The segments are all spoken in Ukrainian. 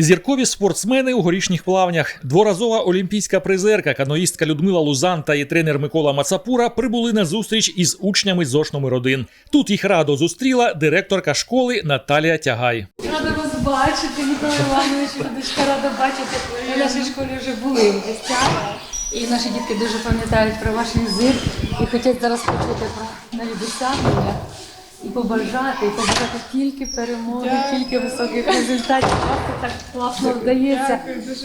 Зіркові спортсмени у горішніх плавнях. Дворазова олімпійська призерка, каноїстка Людмила Лузан та її тренер Микола Мацапура прибули на зустріч із учнями ЗОШ номер 1 Тут їх радо зустріла директорка школи Наталія Тягай. Рада вас бачити, Микола Іванович, Радочка, рада бачити. В нашій школі вже були гостях. І наші дітки дуже пам'ятають про ваш візит і хочуть зараз почути про нові досягнення. І побажати, і побажати тільки перемоги, тільки високих результатів. Це так класно вдається.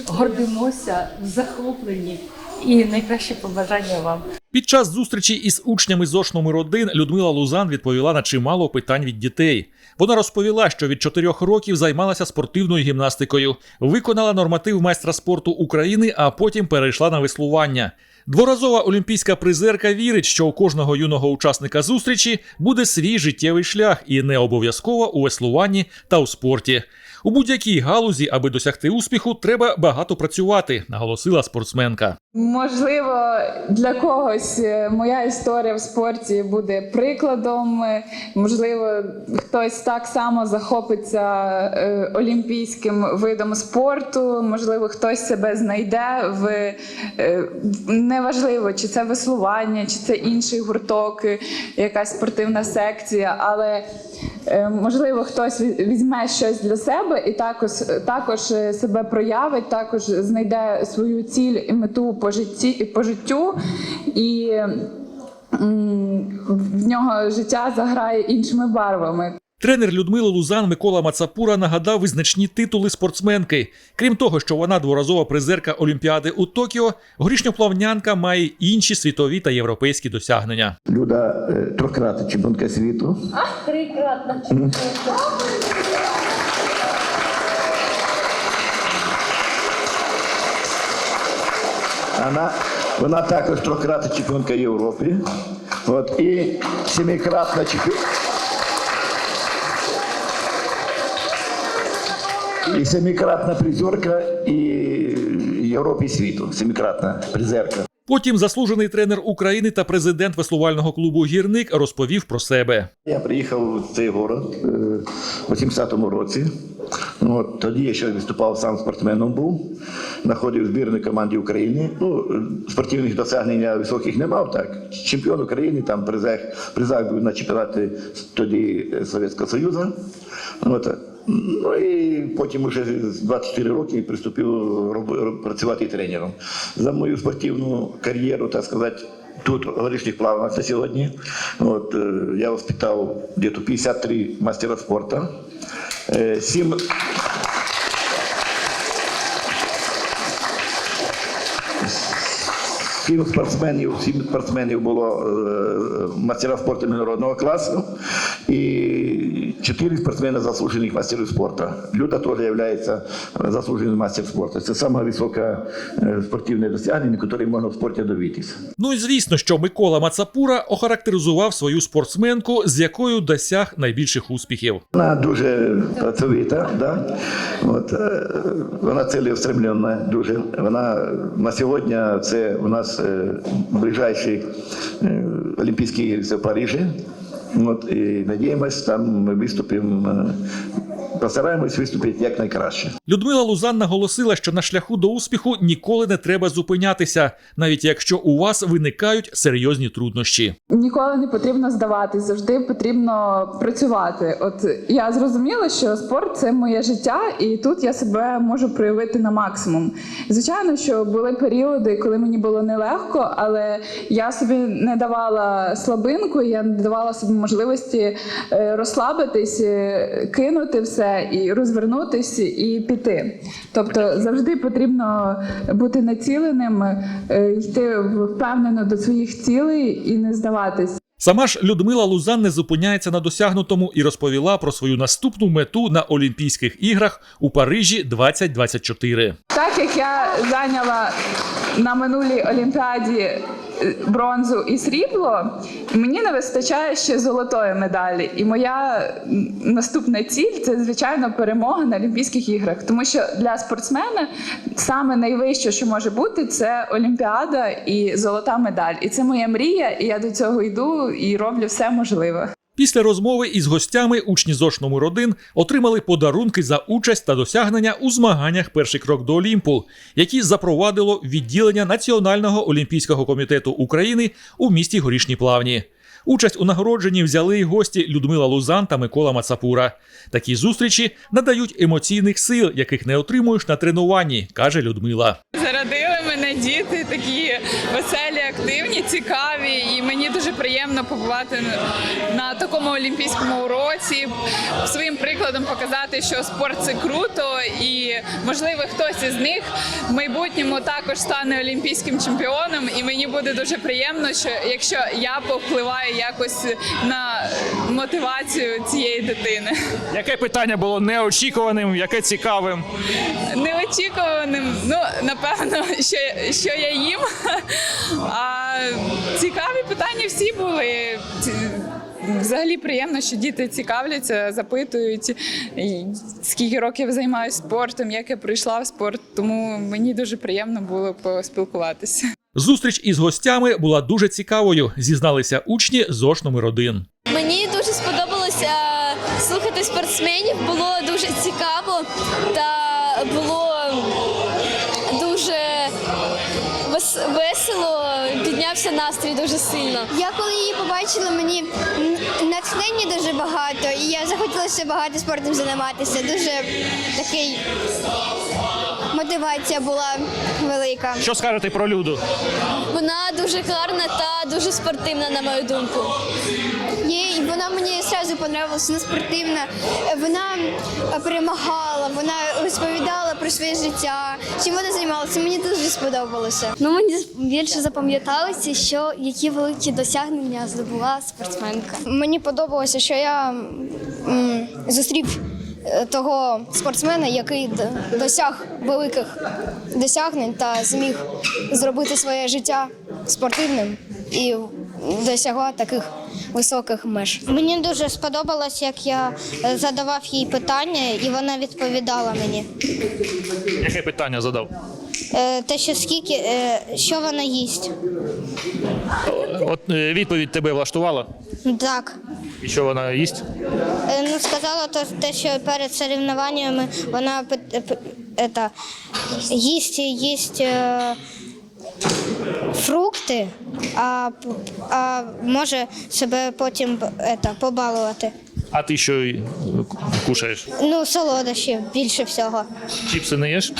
Гордимося, захоплені. І найкраще побажання вам. Під час зустрічі із учнями ЗОШ номер 1 Людмила Лузан відповіла на чимало питань від дітей. Вона розповіла, що від 4 років займалася спортивною гімнастикою, виконала норматив майстра спорту України, а потім перейшла на веслування. Дворазова олімпійська призерка вірить, що у кожного юного учасника зустрічі буде свій життєвий шлях і не обов'язково у веслуванні та у спорті. У будь-якій галузі, аби досягти успіху, треба багато працювати, наголосила спортсменка. Можливо, для когось е, моя історія в спорті буде прикладом. Е, Можливо, хтось так само захопиться е, олімпійським видом спорту. Можливо, хтось себе знайде в неважливо, чи це веслування, чи це інший гурток, якась спортивна секція, але можливо, хтось ві- візьме щось для себе і також, також е, себе проявить, також знайде свою ціль і мету по житті по життю, і в нього життя заграє іншими барвами. Тренер Людмили Лузан Микола Мацапура нагадав визначні титули спортсменки. Крім того, що вона дворазова призерка Олімпіади у Токіо, горішньоплавнянка має інші світові та європейські досягнення. Люда е, трьохкратна чемпіонка світу. Трикратна. Вона, вона також трьохкратна чемпіонка Європи. От, і семикратна чемпіонка. І семикратна призерка і Європи і світу. Семикратна призерка. Потім заслужений тренер України та президент веслувального клубу Гірник розповів про себе. Я приїхав в цей город е, у 80-му році. От, тоді я ще виступав сам спортсменом був, знаходив в збірній команді України. Ну, е, спортивних досягнень високих не мав, так. Чемпіон України, там призах, призах був на чемпіонаті тоді е, Совєтського Союзу. От. Ну і потім вже з 24 роки приступив працювати тренером. За мою спортивну кар'єру, так сказати, Тут горішніх плавнах на сьогодні. От, е, я воспитав десь 53 мастера спорту. Е, Сім, Сім спортсменів, сім спортсменів було е, мастера спорту міжнародного класу і чотири спортсмени заслужених мастерів спорту. Люда теж є заслуженим мастером спорту. Це саме високе спортивне досягнення, яке можна в спорті добитися. Ну і звісно, що Микола Мацапура охарактеризував свою спортсменку, з якою досяг найбільших успіхів. Вона дуже працьовита, да? От, е, вона цілеустремлена дуже. Вона на сьогодні це у нас е, ближайший е, Олімпійські ігри в Парижі. От, і надіємось, там ми виступимо, е, постараємось виступити як найкраще. Людмила Лузан наголосила, що на шляху до успіху ніколи не треба зупинятися, навіть якщо у вас виникають серйозні труднощі. Ніколи не потрібно здаватись, завжди потрібно працювати. От я зрозуміла, що спорт це моє життя, і тут я себе можу проявити на максимум. Звичайно, що були періоди, коли мені було нелегко, але я собі не давала слабинку, я не давала собі можливості е, розслабитись, е, кинути все і розвернутись і піти. Тобто завжди потрібно бути націленим, е, йти впевнено до своїх цілей і не здаватись. Сама ж Людмила Лузан не зупиняється на досягнутому і розповіла про свою наступну мету на Олімпійських іграх у Парижі 2024. Так як я зайняла на минулій олімпіаді бронзу і срібло, мені не вистачає ще золотої медалі. І моя наступна ціль це звичайно перемога на Олімпійських іграх. Тому що для спортсмена саме найвище, що може бути, це Олімпіада і золота медаль. І це моя мрія, і я до цього йду і роблю все можливе. Після розмови із гостями учні ЗОШ номер 1 отримали подарунки за участь та досягнення у змаганнях Перший крок до Олімпу, які запровадило відділення Національного олімпійського комітету України у місті Горішні Плавні. Участь у нагородженні взяли й гості Людмила Лузан та Микола Мацапура. Такі зустрічі надають емоційних сил, яких не отримуєш на тренуванні, каже Людмила. Зарадили мене діти такі веселі, активні, цікаві, і мені дуже приємно побувати на- такому олімпійському уроці, своїм прикладом показати, що спорт це круто, і можливо хтось із них в майбутньому також стане олімпійським чемпіоном. І мені буде дуже приємно, що якщо я повпливаю якось на мотивацію цієї дитини. Яке питання було неочікуваним, яке цікавим? неочікуваним. Ну, напевно, що, що я їм. А цікаві питання всі були. Взагалі приємно, що діти цікавляться, запитують, скільки років займаюся спортом, як я прийшла в спорт. Тому мені дуже приємно було поспілкуватися. Зустріч із гостями була дуже цікавою, зізналися учні ЗОШ номер 1 Мені дуже сподобалося слухати спортсменів. Було дуже цікаво та було дуже весело. Піднявся настрій дуже сильно. Я коли її побачила, мені натхнення дуже багато, і я захотіла ще багато спортом займатися. Дуже такий мотивація була велика. Що скажете про Люду? Вона дуже гарна та дуже спортивна, на мою думку. Їй вона мені одразу понравилася, вона спортивна. Вона перемагала, вона розповідала про своє життя. Чим вона займалася? Мені дуже сподобалося. Ну мені більше запам'яталося, що які великі досягнення здобула спортсменка. Мені подобалося, що я м, зустрів того спортсмена, який досяг великих досягнень та зміг зробити своє життя спортивним і досягла таких високих меж. Мені дуже сподобалось, як я е, задавав їй питання, і вона відповідала мені. Яке питання задав? Е, Те, що скільки, е, що вона їсть. От е, відповідь тебе влаштувала? Так. І що вона їсть? Ну, сказала то, те, що перед соревнованнями вона пи- їсть, їсть фрукти, а, а може себе потім ета, побалувати. А ти що е, кушаєш? Ну, солодощі більше всього. Чіпси не їш?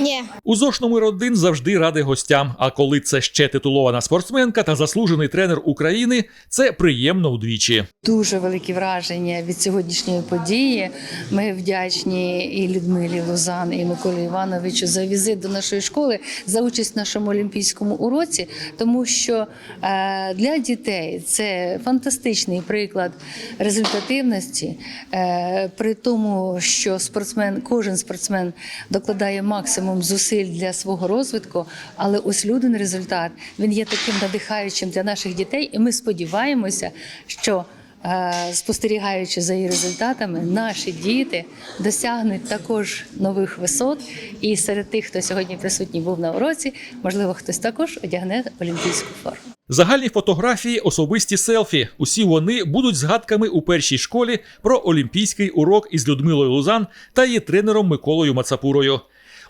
Ні. У ЗОШ номер 1 завжди радий гостям. А коли це ще титулована спортсменка та заслужений тренер України, це приємно вдвічі. Дуже великі враження від сьогоднішньої події. Ми вдячні і Людмилі Лозан, і Миколі Івановичу за візит до нашої школи, за участь в нашому олімпійському уроці, тому що е, для дітей це фантастичний приклад результативності, е, при тому, що спортсмен, кожен спортсмен докладає максимум зусиль для свого розвитку, але ось людин результат він є таким надихаючим для наших дітей, і ми сподіваємося, що спостерігаючи за її результатами, наші діти досягнуть також нових висот. І серед тих, хто сьогодні присутній був на уроці, можливо, хтось також одягне олімпійську форму. Загальні фотографії, особисті селфі. Усі вони будуть згадками у першій школі про олімпійський урок із Людмилою Лузан та її тренером Миколою Мацапурою.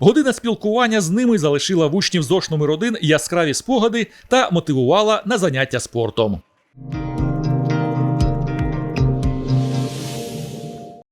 Година спілкування з ними залишила в учнів ЗОШ номер 1 яскраві спогади та мотивувала на заняття спортом.